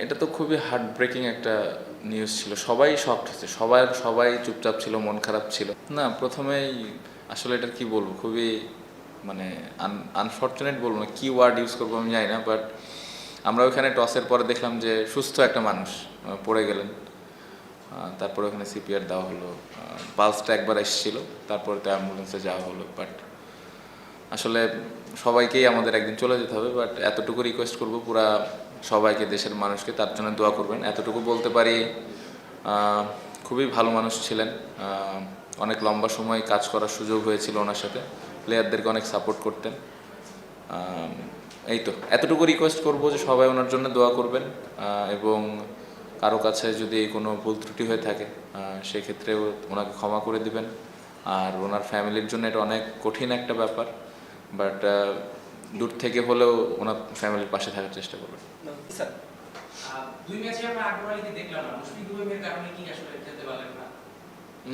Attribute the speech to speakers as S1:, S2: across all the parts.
S1: এটা তো খুবই হার্ট ব্রেকিং একটা নিউজ ছিল। সবাই শকড হয়েছে সবাই সবাই চুপচাপ ছিল, মন খারাপ ছিল। না, প্রথমেই আসলে এটা কি বলব? খুবই মানে আনফর্চুনেট বলব না, কি ওয়ার্ড ইউজ করব আমি জানি না বাট আমরা ওখানে টসের পরে দেখলাম যে সুস্থ একটা মানুষ পড়ে গেলেন। তারপরে ওখানে সিপিআর দেওয়া হলো। পালসটা একবার এসেছিল, তারপরে তো অ্যাম্বুলেন্সে যাওয়া হলো বাট আসলে সবাইকেই আমাদের একদিন চলে যেতে হবে বাট এতটুকু রিকোয়েস্ট করব পুরা সবাইকে, দেশের মানুষকে, তার জন্য দোয়া করবেন। এতটুকু বলতে পারি খুবই ভালো মানুষ ছিলেন। অনেক লম্বা সময় কাজ করার সুযোগ হয়েছিল ওনার সাথে। প্লেয়ারদেরকে অনেক সাপোর্ট করতেন। এই তো। এতটুকু রিকোয়েস্ট করব যে সবাই ওনার জন্য দোয়া করবেন এবং কারও কাছে যদি কোনো ভুল ত্রুটি হয়ে থাকে সেক্ষেত্রেও ওনাকে ক্ষমা করে দিবেন। আর ওনার ফ্যামিলির জন্য এটা অনেক কঠিন একটা ব্যাপার। বাট দূর থেকে হলেও ওনার ফ্যামিলির পাশে থাকার চেষ্টা করবেন।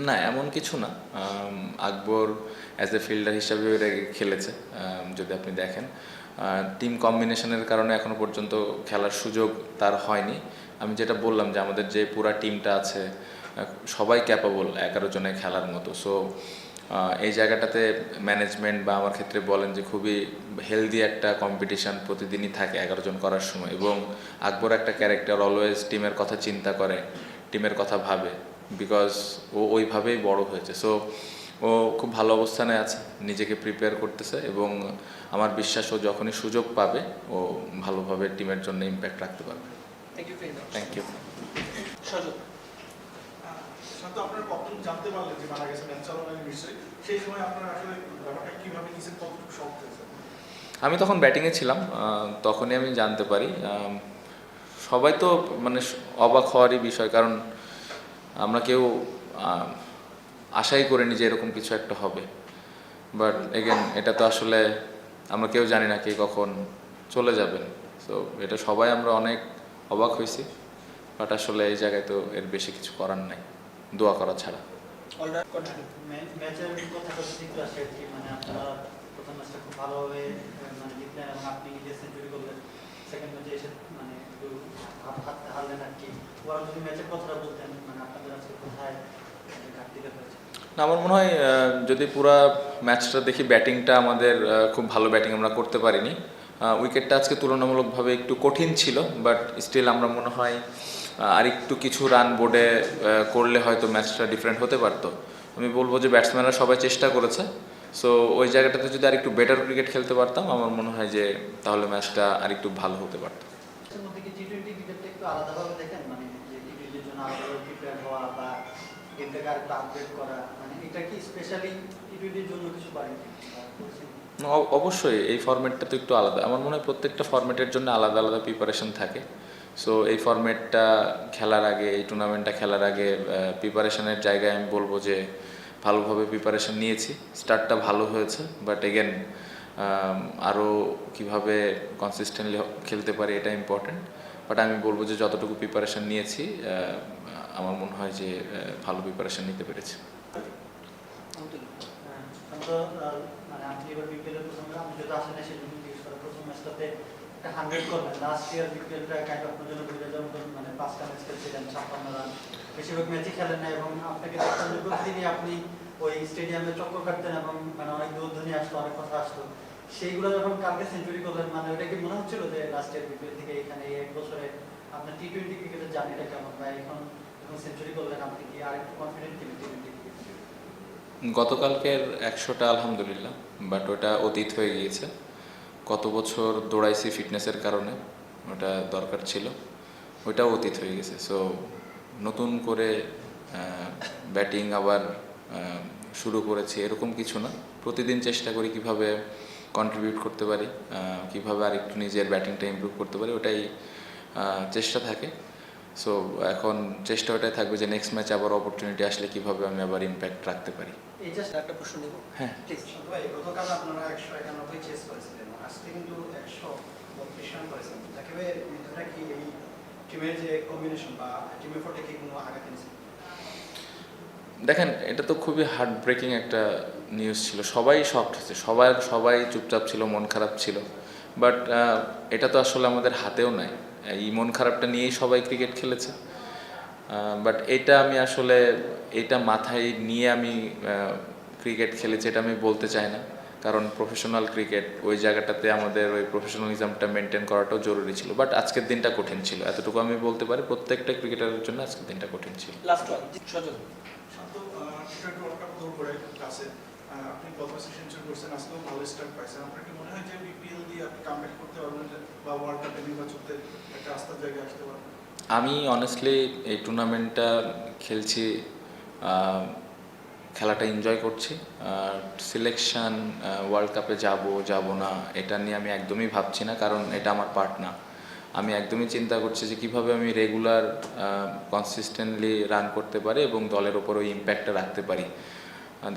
S2: না।
S1: এমন কিছু না। আকবর অ্যাজ এ ফিল্ডার হিসাবে খেলেছে যদি আপনি দেখেন। টিম কম্বিনেশনের কারণে এখনও পর্যন্ত খেলার সুযোগ তার হয়নি। আমি যেটা বললাম যে আমাদের যে পুরা টিমটা আছে সবাই ক্যাপাবল এগারো জনে খেলার মতো। সো এই জায়গাটাতে ম্যানেজমেন্ট বা আমার ক্ষেত্রে বলেন যে খুবই হেলদি একটা কম্পিটিশন প্রতিদিনই থাকে এগারো জন করার সময় এবং আকবর একটা ক্যারেক্টার অলওয়েজ টিমের কথা চিন্তা করে টিমের কথা ভাবে বিকজ ও ওইভাবেই বড় হয়েছে। সো ও খুব ভালো অবস্থানে আছে নিজেকে প্রিপেয়ার করতেছে এবং আমার বিশ্বাস ও যখনই সুযোগ পাবে ও ভালোভাবে টিমের জন্য ইম্প্যাক্ট রাখতে পারবে।
S3: Thank you
S1: thank you
S4: Shanto আপনারা কখন জানতে পারলেন যে মারা গেছে চলাকালীন নিশ্চয়ই সেই সময় আপনারা আসলে ব্যাপারটা কীভাবে নিছেন কতটুকু হয়েছে
S1: আমি তখন ব্যাটিংয়ে ছিলাম তখনই আমি জানতে পারি সবাই তো মানে অবাক হওয়ারই বিষয়, কারণ আমরা কেউ আশাই করিনি যে এরকম কিছু একটা হবে। বাট এগেন এটা তো আসলে আমরা কেউ জানি না কে কখন চলে যাবেন। তো এটা সবাই আমরা অনেক অবাক হয়েছি বাট আসলে এই জায়গায় তো এর বেশি কিছু করার নাই। দোয়া করা ছাড়া।
S5: মানে মানে মানে
S1: না, আমার মনে হয় যদি পুরা ম্যাচটা দেখি ব্যাটিংটা আমাদের খুব ভালো ব্যাটিং আমরা করতে পারিনি। উইকেটটা আজকে তুলনামূলকভাবে একটু কঠিন ছিল বাট স্টিল আমরা মনে হয় আরেকটু কিছু রান বোর্ডে করলে হয়তো ম্যাচটা ডিফারেন্ট হতে পারতো। আমি বলব যে ব্যাটসম্যানরা সবাই চেষ্টা করেছে। সো ওই জায়গাটাতে যদি আরেকটু বেটার ক্রিকেট খেলতে পারতাম আমার মনে হয় যে তাহলে ম্যাচটা আরেকটু ভালো হতে পারতো।
S5: মানে মানে
S1: অবশ্যই এই ফরম্যাটটা তো একটু আলাদা। আমার মনে হয় প্রত্যেকটা ফরম্যাটের জন্য আলাদা আলাদা প্রিপারেশন থাকে। সো এই ফরম্যাটটা খেলার আগে এই টুর্নামেন্টটা খেলার আগে প্রিপারেশনের জায়গায় আমি বলব যে ভালোভাবে প্রিপারেশন নিয়েছি। স্টার্টটা ভালো হয়েছে বাট এগেন আরও কীভাবে কনসিস্টেন্টলি খেলতে পারি এটা ইম্পর্টেন্ট বাট আমি বলব যে যতটুকু প্রিপারেশন নিয়েছি আমার মনে হয় যে ভালো প্রিপারেশন নিতে পেরেছি।
S5: হ্যাঁ, মানে এবার আমি যদি প্রথম ম্যাচটাতে একটা হান্ড্রেড করবেন লাস্ট ইয়ার বিপিএলটা অফ মানে পাঁচটা ম্যাচ খেলছিলেন, ছাপ্পান্ন রান। বেশিরভাগ ম্যাচই খেলেন না এবং আপনাকে আপনি ওই স্টেডিয়ামে চক্কর কাটতেন এবং মানে অনেক দূর আসতো, অনেক কথা আসতো। সেইগুলো যখন কালকে সেঞ্চুরি করলেন মানে ওটা কি মনে হচ্ছিল যে লাস্ট ইয়ার বিপিএল থেকে এখানে এক বছরে আপনার টি টোয়েন্টি ক্রিকেটের জার্নিটা কেমন? বা এখন যখন সেঞ্চুরি করলেন, আপনি কি আর একটু কনফিডেন্ট টি টোয়েন্টি
S1: গতকালকের একশোটা আলহামদুলিল্লাহ বাট ওটা অতীত হয়ে গিয়েছে। কত বছর দৌড়াইছি ফিটনেসের কারণে, ওটা দরকার ছিল। ওইটাও অতীত হয়ে গেছে। সো নতুন করে ব্যাটিং আবার শুরু করেছি এরকম কিছু না। প্রতিদিন চেষ্টা করি কীভাবে কন্ট্রিবিউট করতে পারি কীভাবে আর একটু নিজের ব্যাটিংটা ইম্প্রুভ করতে পারি, ওটাই চেষ্টা থাকে। সো এখন চেষ্টা ওটাই থাকবে যে নেক্সট ম্যাচ আবার অপরচুনিটি আসলে কীভাবে আমি আবার ইম্প্যাক্ট রাখতে পারি।
S3: এই জাস্ট একটা প্রশ্ন নিব।
S1: হ্যাঁ।
S3: প্লিজ
S4: ভাই গতকাল আপনারা একশো একানব্বই চেস করেছিলেন। আজকে কিন্তু একশো বত্রিশ রান করেছেন। একেবারে এটা কি এই টিমের যে কম্বিনেশন বা টিম এফোর্টে কি কোনো আঘাত এনেছে
S1: দেখেন এটা তো খুবই হার্ট ব্রেকিং একটা নিউজ ছিল। সবাই শকড হয়েছে সবাই সবাই চুপচাপ ছিল মন খারাপ ছিল। বাট এটা তো আসলে আমাদের হাতেও নাই। এই মন খারাপটা নিয়েই সবাই ক্রিকেট খেলেছে। বাট এটা আমি আসলে এটা মাথায় নিয়ে আমি ক্রিকেট খেলেছি এটা আমি বলতে চাই না। কারণ প্রফেশনাল ক্রিকেট ওই জায়গাটাতে আমাদের ওই প্রফেশনালিজমটা মেনটেন করাটাও জরুরি ছিল। বাট আজকের দিনটা কঠিন ছিল। এতটুকু আমি বলতে পারি প্রত্যেকটা ক্রিকেটারের জন্য আজকের দিনটা কঠিন ছিল।
S3: Last one Sajal.
S6: Shanto T World Cup দৌড় করে কাছে। আপনি করছেন আজকেও ভালো স্টার্ট পাইছেন আপনার কি মনে হয় যে বিপিএল দিয়ে আপনি কামব্যাক করতে পারবেন বা ওয়ার্ল্ড কাপে নির্বাচকতে একটা আস্থার জায়গায় আসতে পারবেন?
S1: আমি অনেস্টলি এই টুর্নামেন্টটা খেলছি খেলাটা এনজয় করছি। আর সিলেকশন ওয়ার্ল্ড কাপে যাব যাব না, এটা নিয়ে আমি একদমই ভাবছি না, কারণ এটা আমার পার্ট না। আমি একদমই চিন্তা করছি যে, কীভাবে আমি রেগুলার কনসিস্টেন্টলি রান করতে পারি এবং দলের ওপর ওই ইম্প্যাক্টটা রাখতে পারি।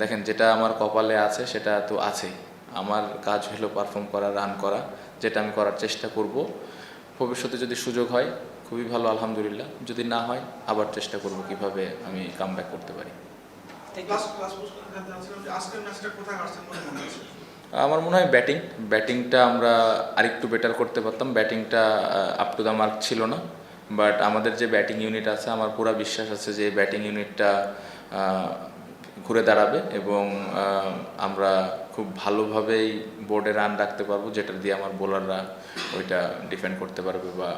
S1: দেখেন যেটা আমার কপালে আছে সেটা তো আছেই আমার কাজ হলো পারফর্ম করা রান করা যেটা আমি করার চেষ্টা করব। ভবিষ্যতে যদি সুযোগ হয় খুবই ভালো আলহামদুলিল্লাহ। যদি না হয় আবার চেষ্টা করব কীভাবে আমি কাম করতে পারি। আমার মনে হয় ব্যাটিং ব্যাটিংটা আমরা আরেকটু বেটার করতে পারতাম। ব্যাটিংটা আপ টু দ্য মার্ক ছিল না। বাট আমাদের যে ব্যাটিং ইউনিট আছে আমার পুরো বিশ্বাস আছে যে ব্যাটিং ইউনিটটা ঘুরে দাঁড়াবে এবং আমরা খুব ভালোভাবেই বোর্ডে রান রাখতে পারব, যেটা দিয়ে আমার বোলাররা ওইটা ডিফেন্ড করতে পারবে বা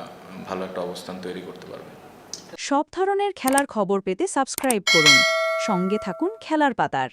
S1: ভালো একটা অবস্থান তৈরি করতে পারবে।
S7: সব ধরনের খেলার খবর পেতে সাবস্ক্রাইব করুন। সঙ্গে থাকুন খেলার পাতার।